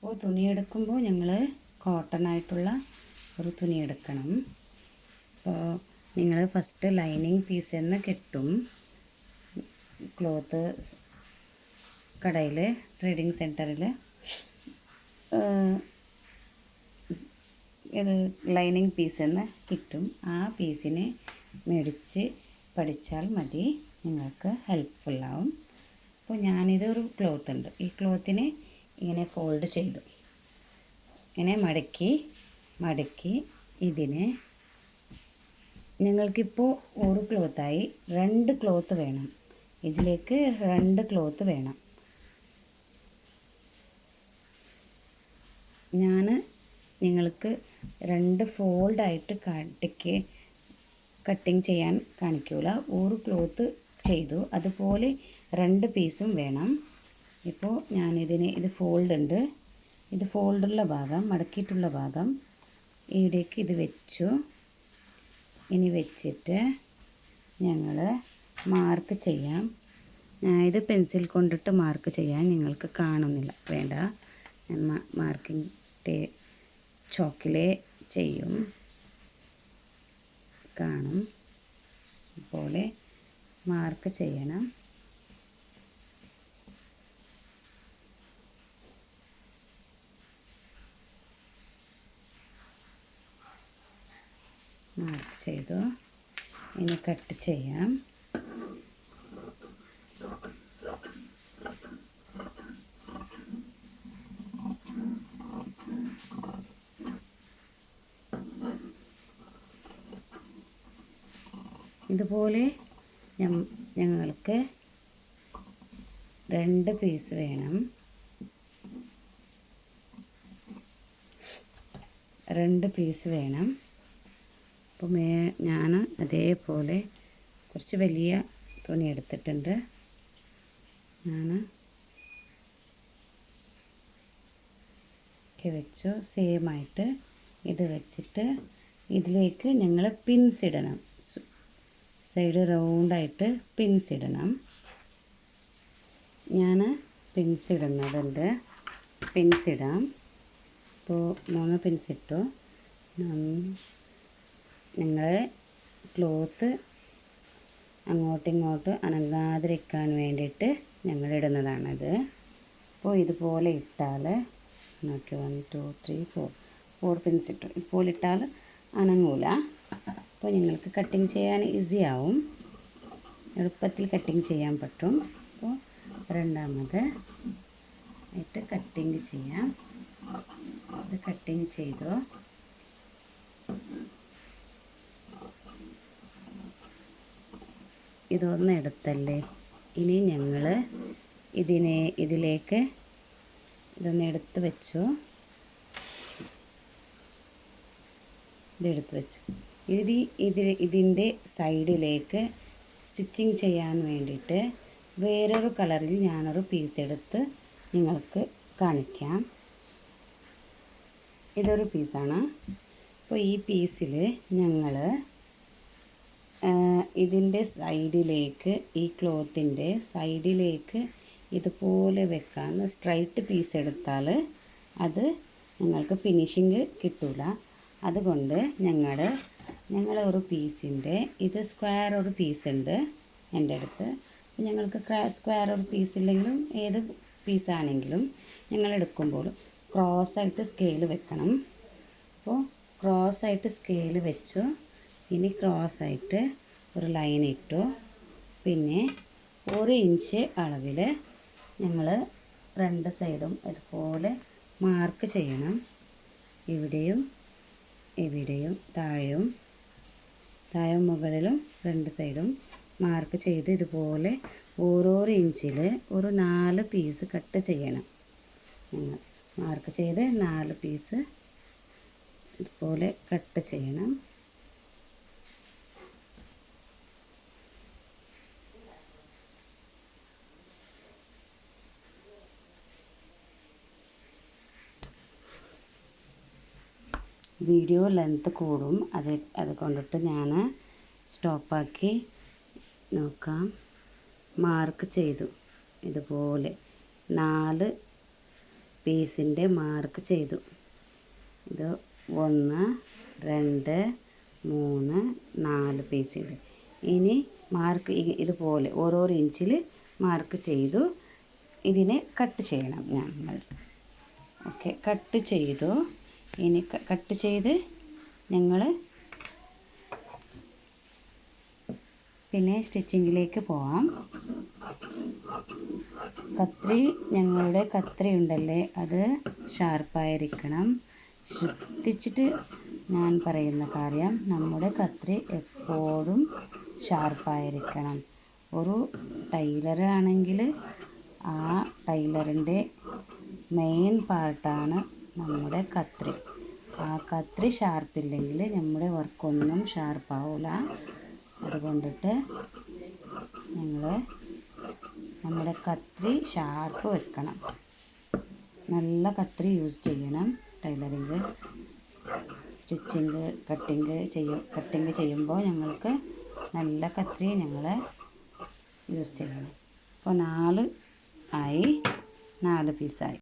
അപ്പോൾ തുണി എടുക്കുമ്പോൾ ഞങ്ങൾ കോട്ടൺ ആയിട്ടുള്ള ഒരു തുണി എടുക്കണം അപ്പോൾ നിങ്ങൾ ഫസ്റ്റ് ലൈനിങ് പീസ് എന്ന് കിട്ടും. ക്ലോത്ത് കടയിൽ ട്രേഡിങ് സെന്ററിൽ ലൈനിങ് പീസ് എന്ന് കിട്ടും. ആ പീസിനെ മേടിച്ച് പഠിച്ചാൽ മതി. നിങ്ങൾക്ക് ഹെൽപ്ഫുള്ളാവും അപ്പോൾ ഞാനിതൊരു ക്ലോത്ത് ഉണ്ട്. ഈ ക്ലോത്തിനെ ഇങ്ങനെ ഫോൾഡ് ചെയ്തു. ഇങ്ങനെ മടക്കി മടക്കി ഇതിനെ. ഞങ്ങൾക്കിപ്പോൾ ഒരു ക്ലോത്തായി രണ്ട് ക്ലോത്ത് വേണം. ഇതിലേക്ക് രണ്ട് ക്ലോത്ത് വേണം. ഞാൻ നിങ്ങൾക്ക് രണ്ട് ഫോൾഡായിട്ട് കട്ടിക്ക് കട്ടിങ് ചെയ്യാൻ കാണിക്കൂല. ഒരു ക്ലോത്ത് ചെയ്തു. അതുപോലെ രണ്ട് പീസും വേണം. ഇപ്പോൾ ഞാനിതിന് ഇത് ഫോൾഡ് ഉണ്ട്. ഇത് ഫോൾഡുള്ള ഭാഗം മടക്കിയിട്ടുള്ള ഭാഗം ഇവിടേക്ക് ഇത് വെച്ചു. ഇനി വെച്ചിട്ട് ഞങ്ങൾ മാർക്ക് ചെയ്യാം. ഞാൻ ഇത് പെൻസിൽ കൊണ്ടിട്ട് മാർക്ക് ചെയ്യാൻ നിങ്ങൾക്ക് കാണുന്നില്ല. വേണ്ട. ഞാൻ മാർക്കിംഗ് ടേ ചോക്കിലേ ചെയ്യും. കാണും. പോലെ മാർക്ക് ചെയ്യണം. മാർക്ക് ചെയ്തു. ഇനി കട്ട് ചെയ്യാം. ഇതുപോലെ ഞങ്ങൾക്ക് രണ്ട് പീസ് വേണം. രണ്ട് പീസ് വേണം. അപ്പോൾ മേ ഞാൻ അതേപോലെ കുറച്ച് വലിയ തുണി എടുത്തിട്ടുണ്ട്. ഞാൻ ഒക്കെ വെച്ചു. സെയിം ആയിട്ട് ഇത് വെച്ചിട്ട് ഇതിലേക്ക് ഞങ്ങൾ പിൻസ് ഇടണം. സൈഡ് റൗണ്ടായിട്ട് പിൻസ് ഇടണം. ഞാൻ പിൻസ് ഇടുന്നതുണ്ട്. പിൻസ് ഇടാം. അപ്പോൾ മൂന്ന് പിൻസ് ഇട്ടു. നിങ്ങൾ ക്ലോത്ത് അങ്ങോട്ടും ഇങ്ങോട്ടും അനങ്ങാതിരിക്കാൻ വേണ്ടിയിട്ട് ഞങ്ങൾ ഇടുന്നതാണത്. അപ്പോൾ ഇതുപോലെ ഇട്ടാൽ നോക്കി one two three four four pins ഇട്ടു. ഇതുപോലെ ഇട്ടാൽ അനങ്ങൂല. അപ്പോൾ നിങ്ങൾക്ക് കട്ടിങ് ചെയ്യാൻ ഈസി ആവും. എളുപ്പത്തിൽ കട്ടിങ് ചെയ്യാൻ പറ്റും. അപ്പോൾ രണ്ടാമത് ആയിട്ട് കട്ടിങ് ചെയ്യാം. ഇത് കട്ടിങ് ചെയ്തു. ഇതൊന്ന് എടുത്തല്ലേ? ഇനി ഞങ്ങൾ ഇതിനെ ഇതിലേക്ക് ഇതൊന്ന് എടുത്ത് വെച്ചു. ഇതെടുത്ത് വെച്ചു. ഇത് ഇതിൽ ഇതിന്റെ സൈഡിലേക്ക് സ്റ്റിച്ചിങ് ചെയ്യാൻ വേണ്ടിയിട്ട് വേറൊരു കളറിൽ ഞാനൊരു പീസ് എടുത്ത് നിങ്ങൾക്ക് കാണിക്കാം. ഇതൊരു പീസാണ്. അപ്പോൾ ഈ പീസിൽ ഞങ്ങൾ ഇതിന്റെ സൈഡിലേക്ക് ഈ ക്ലോത്തിന്റെ സൈഡിലേക്ക് ഇതുപോലെ വെക്കാൻ സ്ട്രൈറ്റ് പീസ് എടുത്താൽ അത് നിങ്ങൾക്ക് ഫിനിഷിങ് കിട്ടില്ല അതുകൊണ്ട് ഞങ്ങൾ ഞങ്ങൾ ഒരു പീസിന്റെ ഇത് സ്ക്വയർ ഒരു പീസ് ഉണ്ട് എന്റെ അടുത്ത്. ഞങ്ങൾക്ക് സ്ക്വയർ ഒരു പീസ് ഇല്ലെങ്കിലും ഏത് പീസാണെങ്കിലും ഞങ്ങൾ എടുക്കുമ്പോൾ ക്രോസ് ആയിട്ട് സ്കെയിൽ വെക്കണം. അപ്പോൾ ക്രോസ് ആയിട്ട് സ്കെയിൽ വെച്ചു. ഇനി ക്രോസ് ആയിട്ട് ഒരു ലൈൻ ഇട്ടു. പിന്നെ ഒരു ഇഞ്ച് അളവിൽ ഞങ്ങൾ രണ്ട് സൈഡും ഇതുപോലെ മാർക്ക് ചെയ്യണം. ഇവിടെയും ഇവിടെയും താഴെയും താഴെ മുകളിലും രണ്ട് സൈഡും മാർക്ക് ചെയ്ത് ഇതുപോലെ ഓരോരോ ഇഞ്ചിൽ ഒരു നാല് പീസ് കട്ട് ചെയ്യണം. ഞങ്ങൾ മാർക്ക് ചെയ്ത് നാല് പീസ് ഇതുപോലെ കട്ട് ചെയ്യണം. വീഡിയോ ലെങ്ത്ത് കൂടും. അത് അത് കൊണ്ടിട്ട് ഞാൻ സ്റ്റോപ്പാക്കി നോക്കാം. മാർക്ക് ചെയ്തു. ഇതുപോലെ നാല് പീസിന്റെ മാർക്ക് ചെയ്തു. ഇത് ഒന്ന് രണ്ട് മൂന്ന് നാല് പീസുകൾ ഇനി മാർക്ക് ഇതുപോലെ ഓരോരോ ഇഞ്ചിൽ മാർക്ക് ചെയ്തു. ഇതിനെ കട്ട് ചെയ്യണം ഞങ്ങൾ. ഓക്കെ കട്ട് ചെയ്തു. ഇനി കട്ട് ചെയ്ത് ഞങ്ങൾ പിന്നെ സ്റ്റിച്ചിങ്ങിലേക്ക് പോവാം. കത്രി ഞങ്ങളുടെ കത്രി ഉണ്ടല്ലേ അത് ഷാർപ്പായിരിക്കണം. ശ്രദ്ധിച്ചിട്ട് ഞാൻ പറയുന്ന കാര്യം നമ്മുടെ കത്രി എപ്പോഴും ഷാർപ്പായിരിക്കണം. ഒരു ടൈലർ ആണെങ്കിൽ ആ ടൈലറിന്റെ മെയിൻ പാർട്ടാണ് നമ്മുടെ കത്രി. ആ കത്രി ഷാർപ്പില്ലെങ്കിൽ നമ്മുടെ വർക്കൊന്നും ഷാർപ്പാവില്ല അതുകൊണ്ടിട്ട് ഞങ്ങൾ നമ്മുടെ കത്രി ഷാർപ്പ് വെക്കണം. നല്ല കത്രി യൂസ് ചെയ്യണം. ടൈലറിങ് സ്റ്റിച്ചിങ് കട്ടിങ് ചെയ്യും കട്ടിങ് ചെയ്യുമ്പോൾ ഞങ്ങൾക്ക് നല്ല കത്രി ഞങ്ങൾ യൂസ് ചെയ്യണം. അപ്പോൾ നാല് ആയി. നാല് പീസായി.